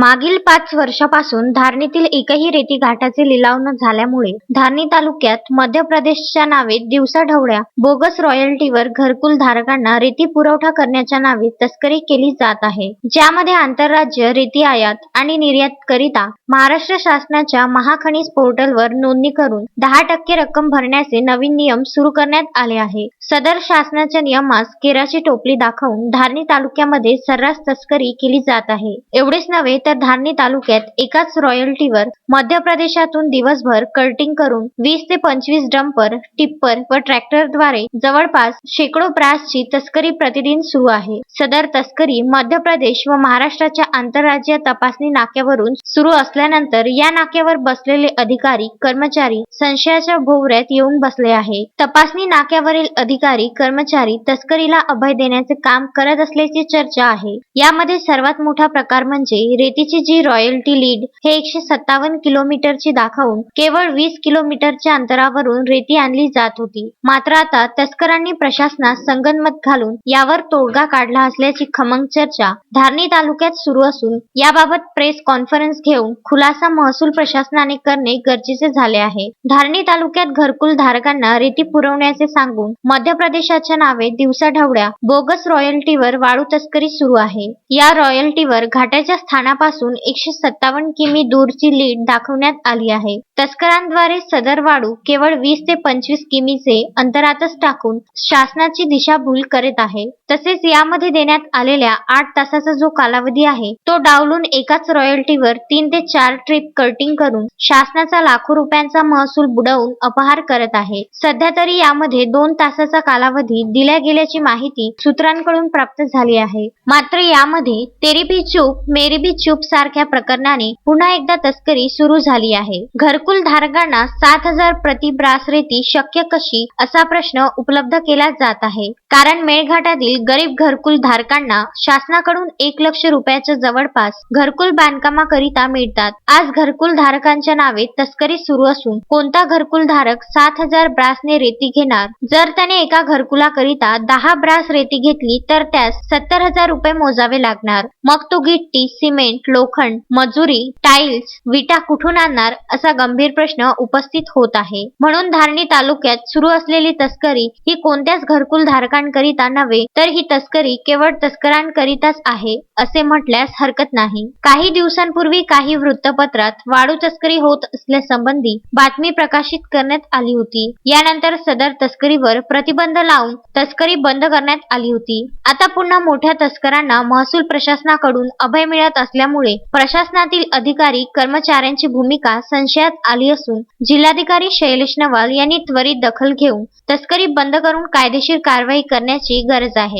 मागील पाच वर्षापासून धारणीतील एकही रेती घाटाचे लिलाव न झाल्यामुळे धारणी तालुक्यात मध्य प्रदेशच्या नावे दिवसाढवळ्या बोगस रॉयल्टीवर घरकुल धारकांना रेती पुरवठा करण्याच्या नावे तस्करी केली जात आहे. ज्यामध्ये आंतरराज्य रेती आयात आणि निर्यात करिता महाराष्ट्र शासनाच्या महाखनिज पोर्टलवर नोंदणी करून दहा टक्के रक्कम भरण्याचे नवीन नियम सुरू करण्यात आले आहे. सदर शासनाच्या नियमास केराची टोपली दाखवून धारणी तालुक्यामध्ये सर्रास तस्करी केली जात आहे. एवढेच नव्हे तर धारणी तालुक्यात एकाच रॉयल्टीवर मध्य प्रदेशातून दिवसभर कटिंग करून वीस ते पंचवीस डंपर टिप्पर व ट्रॅक्टरद्वारे जवळपास शेकडो ब्रासची तस्करी प्रतिदिन सुरू आहे. सदर तस्करी मध्य प्रदेश व महाराष्ट्राच्या आंतरराज्य तपासणी नाक्यावरून सुरू असल्यानंतर या नाक्यावर बसलेले अधिकारी कर्मचारी संशयाच्या भोवऱ्यात येऊन बसले आहे. तपासणी नाक्यावरील अधिकारी कर्मचारी तस्करीला अभय देण्याचे काम करत असल्याची चर्चा आहे. यामध्ये सर्वात मोठा प्रकार म्हणजे रेती रेतीची जी रॉयल्टी लीड हे एकशे सत्तावन्न किलोमीटरची दाखवून केवळ वीस किलोमीटरच्या अंतरावरून रेती आणली जात होती. मात्र आता तस्करांनी प्रशासनास संगनमत घालून यावर तोडगा काढला असल्याची खमंग चर्चा धारणी तालुक्यात सुरू असून याबाबत प्रेस कॉन्फरन्स घेऊन खुलासा महसूल प्रशासनाने करणे गरजेचे झाले आहे. धारणी तालुक्यात घरकुल धारकांना रेती पुरवण्याचे सांगून मध्य प्रदेशाच्या नावे दिवसाढवळ्या बोगस रॉयल्टीवर वाळू तस्करी सुरू आहे. या रॉयल्टीवर घाटाच्या स्थानापासून एकशे सत्तावन्न किमी दूरची लीड दाखवण्यात आली आहे. तस्करांद्वारे सदर वाळू केवळ वीस ते पंचवीस किमीचे अंतरातच टाकून शासनाची दिशाभूल करीत आहे. तसेच यामध्ये देण्यात आलेल्या आठ तासाचा जो कालावधी आहे तो डावलून एकाच रॉयल्टीवर तीन ते चार ट्रिप कटिंग करून शासनाचा लाखो रुपयांचा महसूल बुडवून अपहार करत आहे. सध्या तरी यामध्ये दोन तासाचा कालावधी दिल्या गेल्याची माहिती सूत्रांकडून प्राप्त झाली आहे. मात्र यामध्ये तेरी भी चूप मेरी भी चूप सारख्या प्रकरणाने पुन्हा एकदा तस्करी सुरू झाली आहे. घरकुल धारकांना सात हजार प्रति ब्रास रेती शक्य कशी असा प्रश्न उपलब्ध केला जात आहे. कारण मेळघाटातील गरीब घरकुल धारकांना शासनाकडून एक लक्ष रुपयाच्या जवळपास घरकुल बांधकामाकरिता मिळतात. आज घरकुल धारकांच्या नावे तस्करी सुरू असून कोणता घरकुल धारक सात हजार ब्रासने रेती घेणार? जर त्याने एका घरकुलाकरिता दहा ब्रास रेती घेतली तर त्यास सत्तर हजार रुपये मोजावे लागणार. मग तो गिट्टी सिमेंट लोखंड मजुरी टाइल्स विटा कुठून आणणार असा गंभीर प्रश्न उपस्थित होत आहे. म्हणून धारणी तालुक्यात सुरू असलेली तस्करी ही कोणत्याच घरकुल धारकांकरिता नव्हे तर ही तस्करी केवळ तस्करांकरिताच आहे असे म्हटल्यास हरकत नाही. काही दिवसांपूर्वी काही वृत्तपत्रात वाळू तस्करी होत असल्यासंबंधी बातमी प्रकाशित करण्यात आली होती. यानंतर सदर तस्करीवर प्रतिबंध लावून तस्करी बंद करण्यात आली होती. आता पुन्हा मोठ्या तस्करांना महसूल प्रशासनाकडून अभय मिळत असल्यामुळे प्रशासनातील अधिकारी कर्मचाऱ्यांची भूमिका संशयात आली असून जिल्हाधिकारी शैलेश नवाल यांनी त्वरित दखल घेऊन तस्करी बंद करून कायदेशीर कारवाई करण्याची गरज आहे.